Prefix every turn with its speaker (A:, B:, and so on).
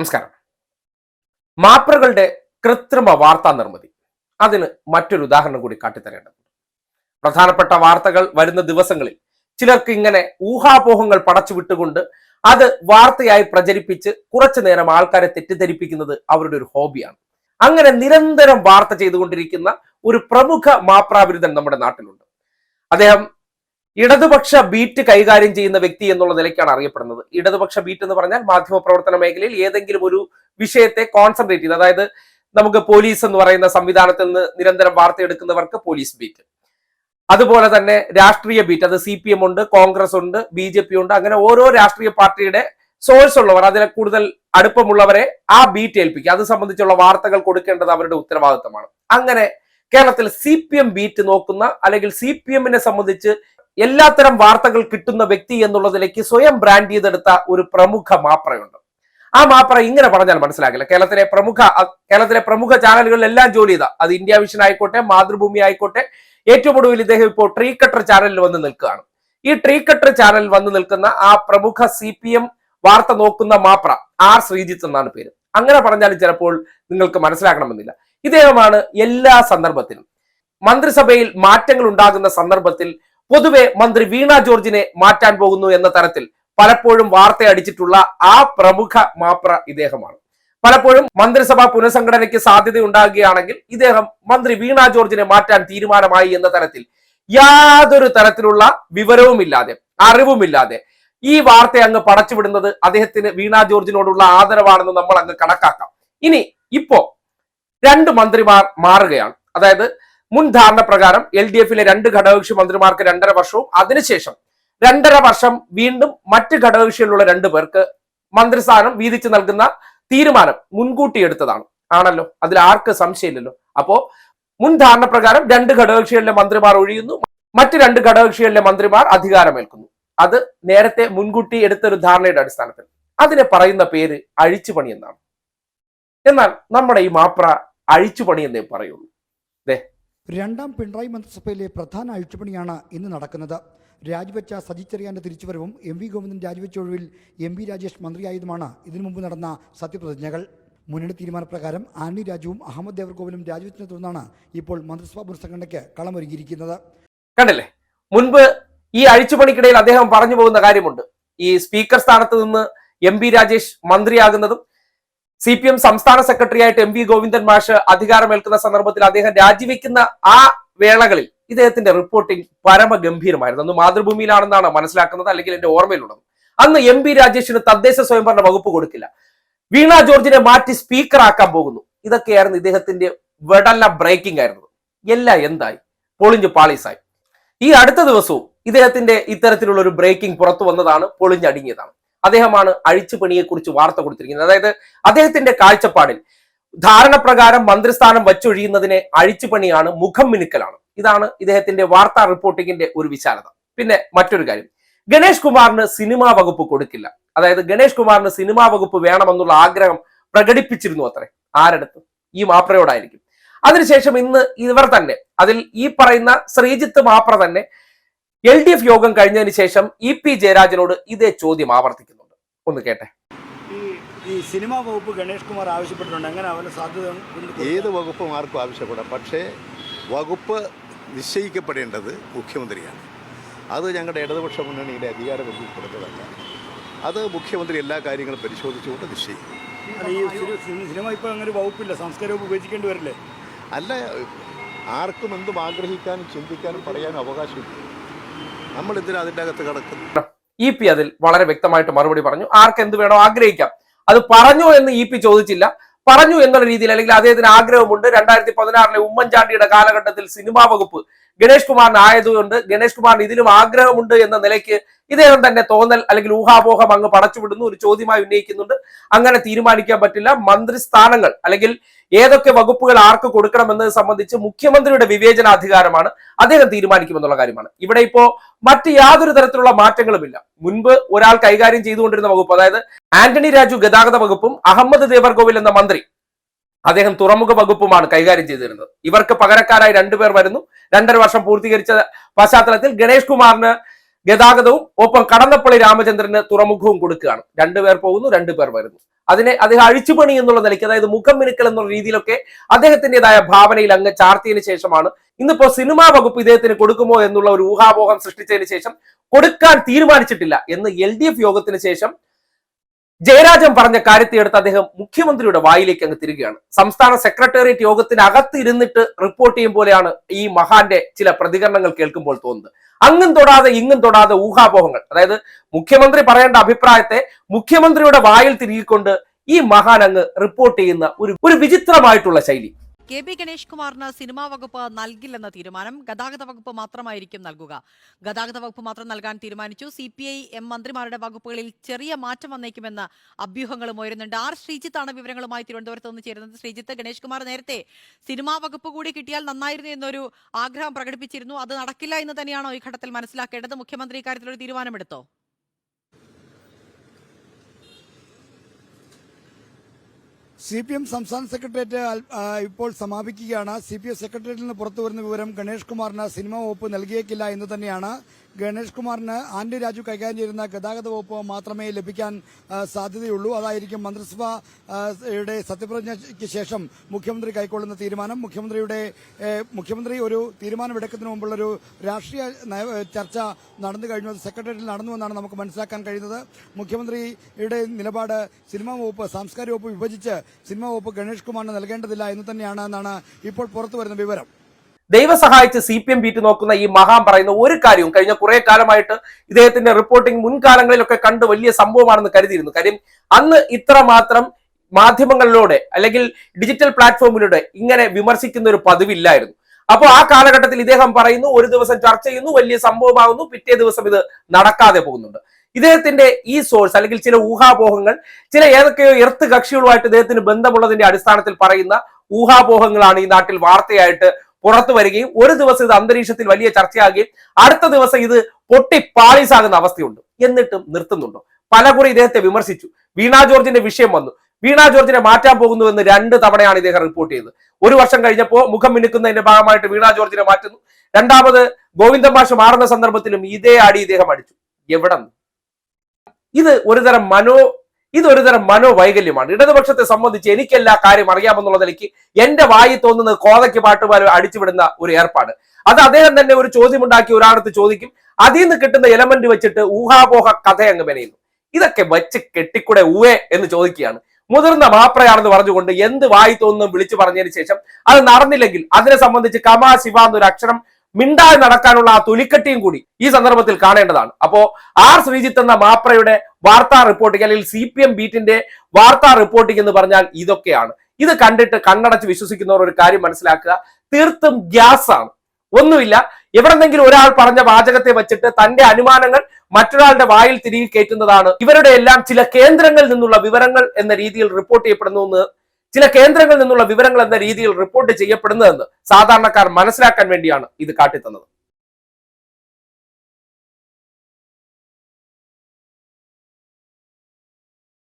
A: നമസ്കാരം. മാപ്രകളുടെ കൃത്രിമ വാർത്താ നിർമ്മിതി. അതിന് മറ്റൊരു ഉദാഹരണം കൂടി കാട്ടിത്തരേണ്ടതുണ്ട്. പ്രധാനപ്പെട്ട വാർത്തകൾ വരുന്ന ദിവസങ്ങളിൽ ചിലർക്ക് ഇങ്ങനെ ഊഹാപോഹങ്ങൾ പടച്ചു വിട്ടുകൊണ്ട് അത് വാർത്തയായി പ്രചരിപ്പിച്ച് കുറച്ചു നേരം ആൾക്കാരെ തെറ്റിദ്ധരിപ്പിക്കുന്നത് അവരുടെ ഒരു ഹോബിയാണ്. അങ്ങനെ നിരന്തരം വാർത്ത ചെയ്തുകൊണ്ടിരിക്കുന്ന ഒരു പ്രമുഖ മാപ്രാവിരുദ്ധൻ നമ്മുടെ നാട്ടിലുണ്ട്. അദ്ദേഹം ഇടതുപക്ഷ ബീറ്റ് കൈകാര്യം ചെയ്യുന്ന വ്യക്തി എന്നുള്ള നിലയ്ക്കാണ് അറിയപ്പെടുന്നത്. ഇടതുപക്ഷ ബീറ്റ് എന്ന് പറഞ്ഞാൽ മാധ്യമ പ്രവർത്തന മേഖലയിൽ ഏതെങ്കിലും ഒരു വിഷയത്തെ കോൺസെൻട്രേറ്റ് ചെയ്ത് അതായത് നമുക്ക് പോലീസ് എന്ന് പറയുന്ന സംവിധാനത്തിൽ നിന്ന് നിരന്തരം വാർത്തയെടുക്കുന്നവർക്ക് പോലീസ് ബീറ്റ് അതുപോലെ തന്നെ രാഷ്ട്രീയ ബീറ്റ് അത് സി പി എം ഉണ്ട് കോൺഗ്രസ് ഉണ്ട് ബി ജെ പി ഉണ്ട് അങ്ങനെ ഓരോ രാഷ്ട്രീയ പാർട്ടിയുടെ സോഴ്സ് ഉള്ളവർ അതിലെ കൂടുതൽ അടുപ്പമുള്ളവരെ ആ ബീറ്റ് ഏൽപ്പിക്കുക അത് സംബന്ധിച്ചുള്ള വാർത്തകൾ കൊടുക്കേണ്ടത് അവരുടെ ഉത്തരവാദിത്തമാണ്. അങ്ങനെ കേരളത്തിൽ സി പി എം ബീറ്റ് നോക്കുന്ന അല്ലെങ്കിൽ സി പി എമ്മിനെ സംബന്ധിച്ച് എല്ലാത്തരം വാർത്തകൾ കിട്ടുന്ന വ്യക്തി എന്നുള്ളതിലേക്ക് സ്വയം ബ്രാൻഡ് ചെയ്തെടുത്ത ഒരു പ്രമുഖ മാപ്രയുണ്ട്. ആ മാപ്ര ഇങ്ങനെ പറഞ്ഞാൽ മനസ്സിലാക്കില്ല കേരളത്തിലെ പ്രമുഖ കേരളത്തിലെ പ്രമുഖ ചാനലുകളിലെല്ലാം ജോലി ചെയ്ത. അത് ഇന്ത്യ വിഷൻ ആയിക്കോട്ടെ മാതൃഭൂമി ആയിക്കോട്ടെ ഏറ്റവും ഒടുവിൽ ഇദ്ദേഹം ഇപ്പോൾ ട്രീ കട്ടർ ചാനലിൽ വന്ന് നിൽക്കുകയാണ്. ഈ ട്രീ കട്ടർ ചാനലിൽ വന്ന് നിൽക്കുന്ന ആ പ്രമുഖ സി പി എം വാർത്ത നോക്കുന്ന മാപ്ര ആർ ശ്രീജിത്ത് എന്നാണ് പേര്. അങ്ങനെ പറഞ്ഞാലും ചിലപ്പോൾ നിങ്ങൾക്ക് മനസ്സിലാക്കണമെന്നില്ല ഇദ്ദേഹമാണ് എല്ലാ സന്ദർഭത്തിലും മന്ത്രിസഭയിൽ മാറ്റങ്ങൾ ഉണ്ടാകുന്ന സന്ദർഭത്തിൽ പൊതുവെ മന്ത്രി വീണ ജോർജിനെ മാറ്റാൻ പോകുന്നു എന്ന തരത്തിൽ പലപ്പോഴും വാർത്ത അടിച്ചിട്ടുള്ള ആ പ്രമുഖ മാപ്ര ഇദ്ദേഹമാണ്. പലപ്പോഴും മന്ത്രിസഭാ പുനഃസംഘടനയ്ക്ക് സാധ്യത ഉണ്ടാകുകയാണെങ്കിൽ ഇദ്ദേഹം മന്ത്രി വീണ ജോർജിനെ മാറ്റാൻ തീരുമാനമായി എന്ന തരത്തിൽ യാതൊരു തരത്തിലുള്ള വിവരവുമില്ലാതെ അറിവുമില്ലാതെ ഈ വാർത്ത അങ്ങ് പടച്ചുവിടുന്നത് അദ്ദേഹത്തിന് വീണ ജോർജിനോടുള്ള ആദരവാണെന്ന് നമ്മൾ അങ്ങ് കണക്കാക്കാം. ഇനി ഇപ്പോ രണ്ട് മന്ത്രിമാർ മാറുകയാണ്. അതായത് മുൻ ധാരണ പ്രകാരം എൽ ഡി എഫിലെ രണ്ട് ഘടകകക്ഷി മന്ത്രിമാർക്ക് രണ്ടര വർഷവും. അതിനുശേഷം രണ്ടര വർഷം വീണ്ടും മറ്റ് ഘടകകക്ഷിയിലുള്ള രണ്ടു പേർക്ക് മന്ത്രിസ്ഥാനം വീതിച്ച് നൽകുന്ന തീരുമാനം മുൻകൂട്ടി എടുത്തതാണ് ആണല്ലോ? അതിൽ ആർക്ക് സംശയമില്ലല്ലോ? അപ്പോ മുൻ ധാരണ പ്രകാരം രണ്ട് ഘടകകക്ഷികളിലെ മന്ത്രിമാർ ഒഴിയുന്നു. മറ്റ് രണ്ട് ഘടകകക്ഷികളിലെ മന്ത്രിമാർ അധികാരമേൽക്കുന്നു. അത് നേരത്തെ മുൻകൂട്ടി എടുത്ത ഒരു ധാരണയുടെ അടിസ്ഥാനത്തിൽ. അതിനെ പറയുന്ന പേര് അഴിച്ചുപണി എന്നാണ്. എന്നാൽ നമ്മുടെ ഈ മാപ്ര അഴിച്ചുപണി എന്നേ പറയുള്ളൂ.
B: രണ്ടാം പിണറായി മന്ത്രിസഭയിലെ പ്രധാന അഴിച്ചുപണിയാണ് ഇന്ന് നടക്കുന്നത്. രാജിവെച്ച സജി ചെറിയാന്റെ തിരിച്ചുവരവും എം വി ഗോവിന്ദൻ രാജിവെച്ച ഒഴിവിൽ എം വി രാജേഷ് മന്ത്രിയായതുമാണ് ഇതിനു മുമ്പ് നടന്ന സത്യപ്രതിജ്ഞകൾ. മുന്നണി തീരുമാനപ്രകാരം ആന്റണി രാജുവും അഹമ്മദ് ദേവർകോവിലും രാജിവെച്ചതിനെ തുടർന്നാണ് ഇപ്പോൾ മന്ത്രിസഭാ പുനഃസംഘടനയ്ക്ക് കളമൊരുങ്ങിയിരിക്കുന്നത്.
A: കണ്ടല്ലേ? മുൻപ് ഈ അഴിച്ചുപണിക്കിടയിൽ അദ്ദേഹം പറഞ്ഞു പോകുന്ന കാര്യമുണ്ട്. ഈ സ്പീക്കർ സ്ഥാനത്ത് നിന്ന് എം പി രാജേഷ് മന്ത്രിയാകുന്നതും സി പി എം സംസ്ഥാന സെക്രട്ടറി ആയിട്ട് എം വി ഗോവിന്ദൻ മാഷ് അധികാരമേൽക്കുന്ന സന്ദർഭത്തിൽ അദ്ദേഹം രാജിവെക്കുന്ന ആ വേളകളിൽ ഇദ്ദേഹത്തിന്റെ റിപ്പോർട്ടിംഗ് പരമഗംഭീരമായിരുന്നു. അന്ന് മാതൃഭൂമിയിലാണെന്നാണ് മനസ്സിലാക്കുന്നത് അല്ലെങ്കിൽ എന്റെ ഓർമ്മയിലുള്ളത്. അന്ന് എം പി രാജേഷിന് തദ്ദേശ സ്വയംഭരണ വകുപ്പ് കൊടുക്കില്ല. വീണ ജോർജിനെ മാറ്റി സ്പീക്കർ ആക്കാൻ പോകുന്നു. ഇതൊക്കെയായിരുന്നു ഇദ്ദേഹത്തിന്റെ വെടല്ല ബ്രേക്കിംഗ് ആയിരുന്നത് എല്ലാം എന്തായി? പൊളിഞ്ഞ് പാളീസായി. ഈ അടുത്ത ദിവസവും ഇദ്ദേഹത്തിന്റെ ഇത്തരത്തിലുള്ള ഒരു ബ്രേക്കിംഗ് പുറത്തു വന്നതാണ് പൊളിഞ്ഞടിങ്ങിയതാണ് അദ്ദേഹമാണ് അഴിച്ചുപണിയെക്കുറിച്ച് വാർത്ത കൊടുത്തിരിക്കുന്നത്. അതായത് അദ്ദേഹത്തിന്റെ കാഴ്ചപ്പാടിൽ ധാരണപ്രകാരം മന്ത്രിസ്ഥാനം വച്ചൊഴിയുന്നതിനെ അഴിച്ചുപണിയാണ് മുഖം മിനുക്കലാണ്. ഇതാണ് ഇദ്ദേഹത്തിന്റെ വാർത്താ റിപ്പോർട്ടിങ്ങിന്റെ ഒരു വിശാലത. പിന്നെ മറ്റൊരു കാര്യം. ഗണേഷ് കുമാറിന് സിനിമാ വകുപ്പ് കൊടുക്കില്ല. അതായത് ഗണേഷ് കുമാറിന് സിനിമാ വകുപ്പ് വേണമെന്നുള്ള ആഗ്രഹം പ്രകടിപ്പിച്ചിരുന്നു അത്രേ. ആരടുത്ത്? ഈ മാപ്രയോടായിരിക്കും. അതിനുശേഷം ഇന്ന് ഇവർ തന്നെ അതിൽ ഈ പറയുന്ന ശ്രീജിത്ത് മാപ്ര തന്നെ എൽ ഡി എഫ് യോഗം കഴിഞ്ഞതിന് ശേഷം ഇ പി ജയരാജനോട് ഇതേ ചോദ്യം ആവർത്തിക്കുന്നുണ്ട്. ഒന്ന് കേട്ടെ.
C: ഈ ഈ സിനിമാ വകുപ്പ് ഗണേഷ് കുമാർ ആവശ്യപ്പെട്ടിട്ടുണ്ട്. എങ്ങനെ അവന് സാധ്യത?
D: ഏത് വകുപ്പും ആർക്കും ആവശ്യപ്പെടാം. പക്ഷേ വകുപ്പ് നിശ്ചയിക്കപ്പെടേണ്ടത് മുഖ്യമന്ത്രിയാണ്. അത് ഞങ്ങളുടെ ഇടതുപക്ഷ മുന്നണിയുടെ കൊടുത്തതല്ല അത് മുഖ്യമന്ത്രി എല്ലാ കാര്യങ്ങളും പരിശോധിച്ചുകൊണ്ട് നിശ്ചയിക്കും.
C: സിനിമ ഇപ്പോൾ അങ്ങനെ വകുപ്പില്ല. സംസ്കാര വകുപ്പ് ഉപയോഗിക്കേണ്ടി വരില്ലേ?
D: അല്ല ആർക്കും എന്തും ആഗ്രഹിക്കാനും ചിന്തിക്കാനും പറയാനും അവകാശമില്ല. നമ്മളെന്തിനാ അതിന്റെ
A: ഇ പി അതിൽ വളരെ വ്യക്തമായിട്ട് മറുപടി പറഞ്ഞു. ആർക്ക് എന്ത് വേണോ ആഗ്രഹിക്കാം. അത് പറഞ്ഞു എന്ന് ഇ പി ചോദിച്ചില്ല. പറഞ്ഞു എന്നുള്ള രീതിയിൽ അല്ലെങ്കിൽ അദ്ദേഹത്തിന് ആഗ്രഹമുണ്ട്. രണ്ടായിരത്തി പതിനാറിലെ ഉമ്മൻചാണ്ടിയുടെ കാലഘട്ടത്തിൽ സിനിമാ വകുപ്പ് ഗണേഷ് കുമാറിന് ആയതുകൊണ്ട് ഗണേഷ് കുമാറിന് ഇതിലും ആഗ്രഹമുണ്ട് എന്ന നിലയ്ക്ക് ഇദ്ദേഹം തന്നെ തോന്നൽ അല്ലെങ്കിൽ ഊഹാപോഹം അങ്ങ് പടച്ചുവിടുന്നു ഒരു ചോദ്യമായി ഉന്നയിക്കുന്നുണ്ട്. അങ്ങനെ തീരുമാനിക്കാൻ പറ്റില്ല. മന്ത്രിസ്ഥാനങ്ങൾ അല്ലെങ്കിൽ ഏതൊക്കെ വകുപ്പുകൾ ആർക്ക് കൊടുക്കണമെന്നത് സംബന്ധിച്ച് മുഖ്യമന്ത്രിയുടെ വിവേചനാധികാരമാണ്. അദ്ദേഹം തീരുമാനിക്കുമെന്നുള്ള കാര്യമാണ്. ഇവിടെ ഇപ്പോ മറ്റ് യാതൊരു തരത്തിലുള്ള മാറ്റങ്ങളുമില്ല. മുൻപ് ഒരാൾ കൈകാര്യം ചെയ്തുകൊണ്ടിരുന്ന വകുപ്പ് അതായത് ആന്റണി രാജു ഗതാഗത വകുപ്പും അഹമ്മദ് ദേവർഗോവിൽ എന്ന മന്ത്രി അദ്ദേഹം തുറമുഖ വകുപ്പുമാണ് കൈകാര്യം ചെയ്തിരുന്നത്. ഇവർക്ക് പകരക്കാരായി രണ്ടുപേർ വരുന്നു. രണ്ടര വർഷം പൂർത്തീകരിച്ച പശ്ചാത്തലത്തിൽ ഗണേഷ് കുമാറിന് ഗതാഗതവും ഒപ്പം കടന്നപ്പള്ളി രാമചന്ദ്രന് തുറമുഖവും കൊടുക്കുകയാണ്. രണ്ടുപേർ പോകുന്നു രണ്ടുപേർ വരുന്നു. അതിനെ അദ്ദേഹം അഴിച്ചുപണി എന്നുള്ള നിലയ്ക്ക് അതായത് മുഖം മിനുക്കൽ എന്നുള്ള രീതിയിലൊക്കെ അദ്ദേഹത്തിന്റെതായ ഭാവനയിൽ അങ്ങ് ചാർത്തിയതിനു ശേഷമാണ് ഇന്നിപ്പോ സിനിമാ വകുപ്പ് ഇദ്ദേഹത്തിന് കൊടുക്കുമോ എന്നുള്ള ഒരു ഊഹാപോഹം സൃഷ്ടിച്ചതിന് ശേഷം കൊടുക്കാൻ തീരുമാനിച്ചിട്ടില്ല എന്ന് എൽ യോഗത്തിന് ശേഷം ജയരാജൻ പറഞ്ഞ കാര്യത്തെ എടുത്ത് അദ്ദേഹം മുഖ്യമന്ത്രിയുടെ വായിലേക്ക് അങ്ങ് തിരികെയാണ്. സംസ്ഥാന സെക്രട്ടേറിയറ്റ് യോഗത്തിനകത്ത് ഇരുന്നിട്ട് റിപ്പോർട്ട് ചെയ്യും പോലെയാണ് ഈ മഹാന്റെ ചില പ്രതികരണങ്ങൾ കേൾക്കുമ്പോൾ തോന്നുന്നത്. അങ്ങും തൊടാതെ ഇങ്ങും തൊടാതെ ഊഹാപോഹങ്ങൾ. അതായത് മുഖ്യമന്ത്രി പറയേണ്ട അഭിപ്രായത്തെ മുഖ്യമന്ത്രിയുടെ വായിൽ തിരികിക്കൊണ്ട് ഈ മഹാൻ അങ്ങ് റിപ്പോർട്ട് ചെയ്യുന്ന ഒരു ഒരു വിചിത്രമായിട്ടുള്ള ശൈലി.
E: കെ ബി ഗണേഷ് കുമാറിന് സിനിമാ വകുപ്പ് നൽകില്ലെന്ന തീരുമാനം ഗതാഗത വകുപ്പ് മാത്രമായിരിക്കും നൽകുക. ഗതാഗത വകുപ്പ് മാത്രം നൽകാൻ തീരുമാനിച്ചു. സി പി ഐ എം മന്ത്രിമാരുടെ വകുപ്പുകളിൽ ചെറിയ മാറ്റം വന്നേക്കുമെന്ന് അഭ്യൂഹങ്ങളും ഉയരുന്നുണ്ട്. ആർ ശ്രീജിത്താണ് വിവരങ്ങളുമായി തിരുവനന്തപുരത്ത് നിന്ന് ചേരുന്നത്. ശ്രീജിത്ത് ഗണേഷ് കുമാർ നേരത്തെ സിനിമാ വകുപ്പ് കൂടി കിട്ടിയാൽ നന്നായിരുന്നു എന്നൊരു ആഗ്രഹം പ്രകടിപ്പിച്ചിരുന്നു. അത് നടക്കില്ല എന്ന് തന്നെയാണോ ഈ ഘട്ടത്തിൽ മനസ്സിലാക്കേണ്ടത്? മുഖ്യമന്ത്രി ഇക്കാര്യത്തിൽ ഒരു തീരുമാനമെടുത്തോ?
B: സി പി എം സംസ്ഥാന സെക്രട്ടേറിയറ്റ് ഇപ്പോൾ സമാപിക്കുകയാണ്. സി പി എം സെക്രട്ടേറിയറ്റിൽ നിന്ന് പുറത്തു വരുന്ന വിവരം ഗണേഷ് കുമാറിന് സിനിമാ വകുപ്പ് നൽകിയേക്കില്ല എന്ന് തന്നെയാണ് ഗണേഷ് കുമാറിന് ആന്റണി രാജു കൈകാര്യം ചെയ്യുന്ന ഗതാഗത വകുപ്പ് മാത്രമേ ലഭിക്കാൻ സാധ്യതയുള്ളൂ. അതായിരിക്കും മന്ത്രിസഭയുടെ സത്യപ്രതിജ്ഞയ്ക്ക് ശേഷം മുഖ്യമന്ത്രി കൈക്കൊള്ളുന്ന തീരുമാനം. മുഖ്യമന്ത്രിയുടെ മുഖ്യമന്ത്രി ഒരു തീരുമാനമെടുക്കുന്നതിന് മുമ്പുള്ള ഒരു രാഷ്ട്രീയ ചർച്ച നടന്നു കഴിഞ്ഞു. അത് സെക്രട്ടേറിയറ്റിൽ നടന്നുവെന്നാണ് നമുക്ക് മനസ്സിലാക്കാൻ കഴിയുന്നത്. മുഖ്യമന്ത്രിയുടെ നിലപാട് സിനിമാ വകുപ്പ് സാംസ്കാരിക വകുപ്പ് വിഭജിച്ച് സിനിമാ വകുപ്പ് ഗണേഷ് കുമാറിന് നൽകേണ്ടതില്ല എന്ന് തന്നെയാണ് എന്നാണ് ഇപ്പോൾ പുറത്തു വരുന്ന വിവരം.
A: ദൈവം സഹായിച്ച് സി പി എം ബീറ്റ് നോക്കുന്ന ഈ മഹാൻ പറയുന്ന ഒരു കാര്യവും കഴിഞ്ഞ കുറെ കാലമായിട്ട് ഇദ്ദേഹത്തിന്റെ റിപ്പോർട്ടിംഗ് മുൻകാലങ്ങളിലൊക്കെ കണ്ട് വലിയ സംഭവമാണെന്ന് കരുതിയിരുന്നു. കാര്യം അന്ന് ഇത്ര മാത്രം മാധ്യമങ്ങളിലൂടെ അല്ലെങ്കിൽ ഡിജിറ്റൽ പ്ലാറ്റ്ഫോമിലൂടെ ഇങ്ങനെ വിമർശിക്കുന്ന ഒരു പതിവില്ലായിരുന്നു. അപ്പോൾ ആ കാലഘട്ടത്തിൽ ഇദ്ദേഹം പറയുന്നു ഒരു ദിവസം ചർച്ച ചെയ്യുന്നു വലിയ സംഭവമാകുന്നു പിറ്റേ ദിവസം ഇത് നടക്കാതെ പോകുന്നുണ്ട്. ഇദ്ദേഹത്തിന്റെ ഈ സോഴ്സ് അല്ലെങ്കിൽ ചില ഊഹാപോഹങ്ങൾ ചില ഏതൊക്കെയോ എർത്ത് കക്ഷികളുമായിട്ട് ഇദ്ദേഹത്തിന് ബന്ധമുള്ളതിന്റെ അടിസ്ഥാനത്തിൽ പറയുന്ന ഊഹാപോഹങ്ങളാണ് ഈ നാട്ടിൽ വാർത്തയായിട്ട് പുറത്തു വരികയും ഒരു ദിവസം ഇത് അന്തരീക്ഷത്തിൽ വലിയ ചർച്ചയാകുകയും അടുത്ത ദിവസം ഇത് പൊട്ടി പാളീസാകുന്ന അവസ്ഥയുണ്ട്. എന്നിട്ടും നിർത്തുന്നുണ്ടോ? പലകുറി ഇദ്ദേഹത്തെ വിമർശിച്ചു. വീണ ജോർജിന്റെ വിഷയം വന്നു. വീണ ജോർജിനെ മാറ്റാൻ പോകുന്നുവെന്ന് രണ്ട് തവണയാണ് ഇദ്ദേഹം റിപ്പോർട്ട് ചെയ്തത്. ഒരു വർഷം കഴിഞ്ഞപ്പോൾ മുഖം മിനുക്കുന്നതിന്റെ ഭാഗമായിട്ട് വീണ ജോർജിനെ മാറ്റുന്നു. രണ്ടാമത് ഗോവിന്ദൻ മാഷ് മാറുന്ന സന്ദർഭത്തിലും ഇതേ അടി ഇദ്ദേഹം അടിച്ചു. എവിടെ ഇത് ഒരുതരം മനോ ഇത് തരം മനോവൈകല്യമാണ്. ഇടതുപക്ഷത്തെ സംബന്ധിച്ച് എനിക്കെല്ലാ കാര്യം അറിയാമെന്നുള്ള നിലയ്ക്ക് എന്റെ വായി തോന്നുന്നത് കോതയ്ക്ക് പാട്ടുപാൽ അടിച്ചുവിടുന്ന ഒരു ഏർപ്പാട്. അത് അദ്ദേഹം തന്നെ ഒരു ചോദ്യമുണ്ടാക്കി ഒരാളത്ത് ചോദിക്കും. അതിൽ നിന്ന് കിട്ടുന്ന എലമെന്റ് വെച്ചിട്ട് ഊഹാപോഹ കഥ അങ്ങ് മെനയുന്നു. ഇതൊക്കെ വെച്ച് കെട്ടിക്കൂടെ ഊവേ എന്ന് ചോദിക്കുകയാണ്. മുതിർന്ന മാപ്രയാണെന്ന് പറഞ്ഞുകൊണ്ട് എന്ത് വായി തോന്നുന്നു വിളിച്ചു പറഞ്ഞതിന് ശേഷം അത് നടന്നില്ലെങ്കിൽ അതിനെ സംബന്ധിച്ച് കമാ ശിവ എന്നൊരു അക്ഷരം മിണ്ടാതെ നടക്കാനുള്ള ആ തൊലിക്കട്ടിയും കൂടി ഈ സന്ദർഭത്തിൽ കാണേണ്ടതാണ്. അപ്പോ ആർ ശ്രീജിത്ത് എന്ന മാപ്രയുടെ വാർത്താ റിപ്പോർട്ടിംഗ് അല്ലെങ്കിൽ സി പി എം ബീറ്റിന്റെ വാർത്താ റിപ്പോർട്ടിംഗ് എന്ന് പറഞ്ഞാൽ ഇതൊക്കെയാണ്. ഇത് കണ്ടിട്ട് കണ്ണടച്ച് വിശ്വസിക്കുന്നവർ ഒരു കാര്യം മനസ്സിലാക്കുക. തീർത്തും ഗ്യാസ് ആണ് ഒന്നുമില്ല. എവിടെന്നെങ്കിലും ഒരാൾ പറഞ്ഞ വാചകത്തെ വെച്ചിട്ട് തന്റെ അനുമാനങ്ങൾ മറ്റൊരാളുടെ വായിൽ തിരികെ കയറ്റുന്നതാണ്. ഇവരുടെ എല്ലാം ചില കേന്ദ്രങ്ങളിൽ നിന്നുള്ള വിവരങ്ങൾ എന്ന രീതിയിൽ റിപ്പോർട്ട് ചെയ്യപ്പെടുന്നു ചില കേന്ദ്രങ്ങളിൽ നിന്നുള്ള വിവരങ്ങൾ എന്ന രീതിയിൽ റിപ്പോർട്ട് ചെയ്യപ്പെടുന്നതെന്ന് സാധാരണക്കാർ മനസ്സിലാക്കാൻ വേണ്ടിയാണ് ഇത് കാട്ടിത്തന്നത്.